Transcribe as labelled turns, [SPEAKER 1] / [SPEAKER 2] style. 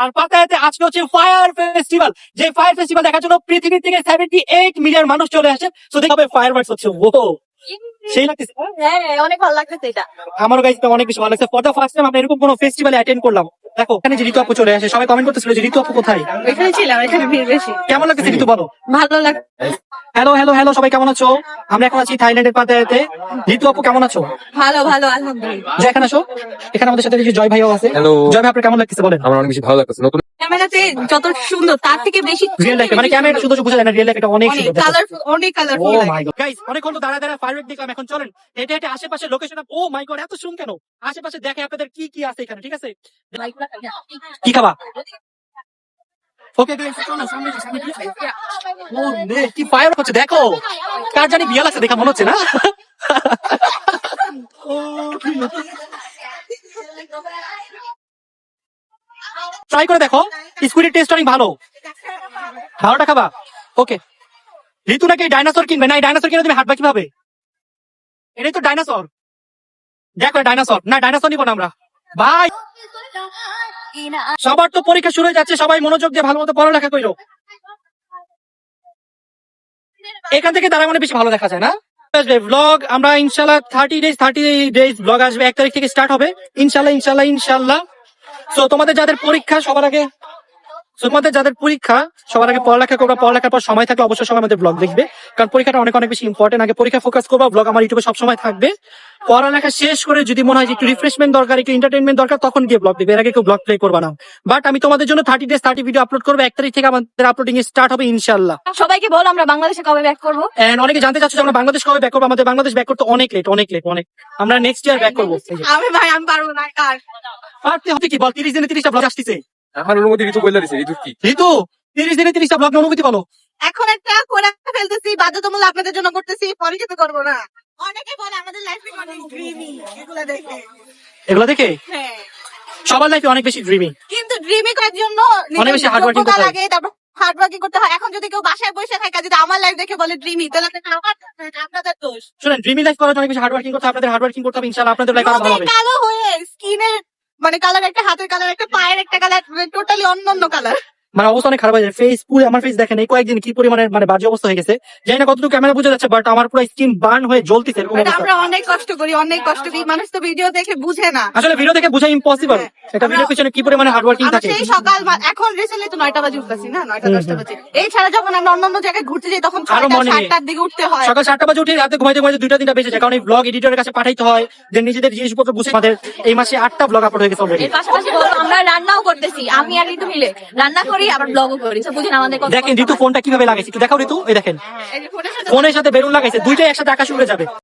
[SPEAKER 1] আর পাতায়াতে আজকে হচ্ছে ফায়ার ফেস্টিভ্যাল যে ফায়ার ফেস্টিভ্যাল দেখার জন্য পৃথিবী থেকে সেভেন্টি এইট মিলিয়ন মানুষ চলে আসে। তো দেখাবে ফায়ার ওয়ার্কস হচ্ছে। ও সেই লাগতেছে।
[SPEAKER 2] হ্যাঁ অনেক ভালো লাগতেছে এটা।
[SPEAKER 1] আমারও গাইজ অনেক বেশি ভালো লাগছে। ফর দ্য ফার্স্ট টাইম আমরা এরকম কোনো ফেস্টিভ্যালে অ্যাটেন্ড করলাম। দেখো এখানে যে ঋতু আপু চলে আসে। সবাই কমেন্ট করতেছিল যে ঋতু আপু কোথায়?
[SPEAKER 2] এখানে ছিলাম এখানে ভিড় বেশি।
[SPEAKER 1] কেমন লাগতেছে ঋতু বলো?
[SPEAKER 2] ভালো লাগ
[SPEAKER 1] হ্যালো হ্যালো হ্যালো সবাই কেমন আছো? আমরা এখন আছি থাইল্যান্ডের পাতায়াতে। ঋতু আপু কেমন আছো?
[SPEAKER 2] ভালো ভালো আলহামদুলিল্লাহ।
[SPEAKER 1] যে এখানে আসো। এখানে আমাদের সাথে দেখি জয় ভাইও আছে. জয় ভাই আপনার কেমন লাগতেছে বলেন?
[SPEAKER 3] আমার অনেক বেশি ভালো লাগছে নতুন
[SPEAKER 2] ক্যামেরাতে যত সুন্দর তার থেকে বেশি
[SPEAKER 1] রিয়েল লাইফে মানে ক্যামেরা শুধু বোঝা যায় না রিয়েল লাইফে এটা অনেক
[SPEAKER 2] অনেক
[SPEAKER 1] সুন্দর
[SPEAKER 2] কালারফুল অনেক
[SPEAKER 1] ও মাই গড গাইস অনেকক্ষণ তো দাঁড়া দাঁড়া ফায়ারওয়ার্ক দেখলাম। এখন চলেন হেঁটে হেঁটে আশেপাশে লোকেশন ও মাই গড এত শুন কেন? আশেপাশে দেখে আপনাদের কি কি আছে এখানে ঠিক আছে? কি খাবা? ওকে কি ফায়ার হচ্ছে, দেখো। কার জানি বিয়াল আছে, দেখা মনে হচ্ছে না। ট্রাই করে দেখো, স্কুলের টেস্ট অনেক ভালো। ভালোটা খাবা? ওকে ঋতু নাকি ডাইনোসর কিনবে? না, এই ডাইনোসর কিনে তুমি হাঁটবা কীভাবে? এটাই তো ডাইনোসর দেখো ডাইনোসর না ডাইনোসর নিবো না আমরা। ভাই! সবার তো পরীক্ষা শুরু হয়ে যাচ্ছে, সবাই মনোযোগ দিয়ে ভালো মতো পড়ালেখা করো এখান থেকে তারা মানে বেশি ভালো দেখা যায় না? ব্লগ আমরা ইনশাল্লাহ thirty days thirty days blog আসবে, এক তারিখ থেকে স্টার্ট হবে। ইনশাল্লাহ ইনশাল্লাহ ইনশাল্লাহ তো তোমাদের যাদের পরীক্ষা সবার আগে, তোমাদের যাদের পরীক্ষা সবার আগে পড়ালেখা করবা, পড়ালেখার পর সময় থাকলে অবশ্যই সবাই আমাদের ব্লগ দেখবে। কারণ পরীক্ষাটা অনেক অনেক বেশি ইম্পর্টেন্ট আগে পরীক্ষা ফোকাস করবা ব্লগ আমার ইউটিউবে সবসময় থাকবে। পড়ালেখা শেষ করে যদি মনে হয় যে একটু রিফ্রেশমেন্ট দরকার একটু এন্টারটেনমেন্ট দরকার তখন গিয়ে ব্লগ দেখবে। এর আগে কেউ ব্লগ প্লে করবা না। বাট আমি তোমাদের জন্য thirty days thirty video upload করব। এক তারিখ থেকে আমাদের আপলোডিং স্টার্ট হবে ইনশাল্লাহ
[SPEAKER 2] সবাইকে বল আমরা বাংলাদেশে কবে ব্যাক করব?
[SPEAKER 1] এন্ড অনেকে জানতে চাচ্ছ আমরা বাংলাদেশ কবে ব্যাক করব? আমাদের বাংলাদেশ ব্যাক করতে অনেক লেট অনেক লেট অনেক। আমরা নেক্সট ইয়ার ব্যাক করব।
[SPEAKER 2] আমি ভাই আমি পারব না কার?
[SPEAKER 1] পারতে হতে কি? বল তিরিশ দিনে তিরিশটা ব্লগ আসতেছে।
[SPEAKER 3] আমার অনুমতি ঋতু বলে দিছে ঋতু কি?
[SPEAKER 1] ঋতু তিরিশ দিনে তিরিশটা ব্লগ অনুভূতি বলো
[SPEAKER 2] এখন একটা করে ফেলতেছি বাধ্যতামূলক আপনাদের জন্য করতেছি পরে কিন্তু করব না। অনেকে বলে আমাদের লাইফে অনেক ড্রিমি এগুলো দেখে।
[SPEAKER 1] এগুলো দেখে?
[SPEAKER 2] হ্যাঁ।
[SPEAKER 1] সবার লাইফে অনেক বেশি ড্রিমিং
[SPEAKER 2] কিন্তু ড্রিমি করার জন্য
[SPEAKER 1] অনেক বেশি
[SPEAKER 2] যোগ্যতা
[SPEAKER 1] করতে
[SPEAKER 2] লাগে তারপর হার্ড ওয়ার্কিং করতে হয়। এখন যদি কেউ বাসায় বসে থাকে যদি আমার লাইফ দেখে বলে ড্রিমি তাহলে আমার আপনাদের দোষ।
[SPEAKER 1] শুনেন ড্রিমি লাইফ করার জন্য অনেক বেশি হার্ড ওয়ার্কিং করতে আপনাদের হার্ড ওয়ার্কিং করতে হবে ইনশাআল্লাহ আপনাদের লাইফ আরও ভালো হবে।
[SPEAKER 2] কালো হয়ে স্কিনের মানে কালার একটা হাতের কালার একটা পায়ের একটা কালার টোটালি অন্য অন্য কালার
[SPEAKER 1] মানে অবস্থা অনেক খারাপ হয়ে যায়। ফেস পুরো আমার ফেস দেখেন এই কয়েকদিন কি পরিমাণে মানে বাজে অবস্থা হয়ে গেছে। জানি না কতটুকু ক্যামেরা বোঝা যাচ্ছে বাট আমার পুরো স্কিন বার্ন হয়ে জ্বলতেছে এরকম অবস্থা।
[SPEAKER 2] আমরা অনেক কষ্ট করি অনেক কষ্ট করি। মানুষ তো ভিডিও দেখে বুঝে না।
[SPEAKER 1] আসলে ভিডিও দেখে বোঝা ইম্পসিবল
[SPEAKER 2] হ্যাঁ।
[SPEAKER 1] এটা ভিডিওর পিছনে কি পরিমাণে হার্ড ওয়ার্কিং থাকে?
[SPEAKER 2] সেই সকাল বা- এখন রিসেন্টলি তো নয়টা বাজে উঠতেছি না নয়টা
[SPEAKER 1] হুম,
[SPEAKER 2] দশটা
[SPEAKER 1] হুম।
[SPEAKER 2] বাজে। এই ছাড়া যখন আমরা অন্যান্য জায়গায় ঘুরতে যাই তখন
[SPEAKER 1] আরও
[SPEAKER 2] ছয়টা
[SPEAKER 1] morning এ।
[SPEAKER 2] সাতটার দিকে উঠতে হয়।
[SPEAKER 1] সকাল সাতটা বাজে উঠে রাতে ঘুমাইতে ঘুমাইতে দুইটা তিনটা বেজে যায়। কারণ এই ব্লগ এডিটরের কাছে পাঠাইতে হয় যে নিজেদের জিনিসপত্র বুঝে আমাদের। এই মাসে আটটা ব্লগ আপলোড হয়ে গেছে অলরেডি
[SPEAKER 4] এর পাশাপাশি আমরা রান্নাও করতেছি। আমি আর ঋতু মিলে রান্না করি আবার ব্লগও করি। তো বুঝেন আমাদের কত
[SPEAKER 1] দেখেন ঋতু ফোনটা কীভাবে লাগাইছে? একটু দেখাও ঋতু এই দেখেন।
[SPEAKER 2] ফোনের সাথে
[SPEAKER 1] ফোনের সাথে বেলুন লাগাইছে? দুইটাই একসাথে আকাশ উড়ে যাবে।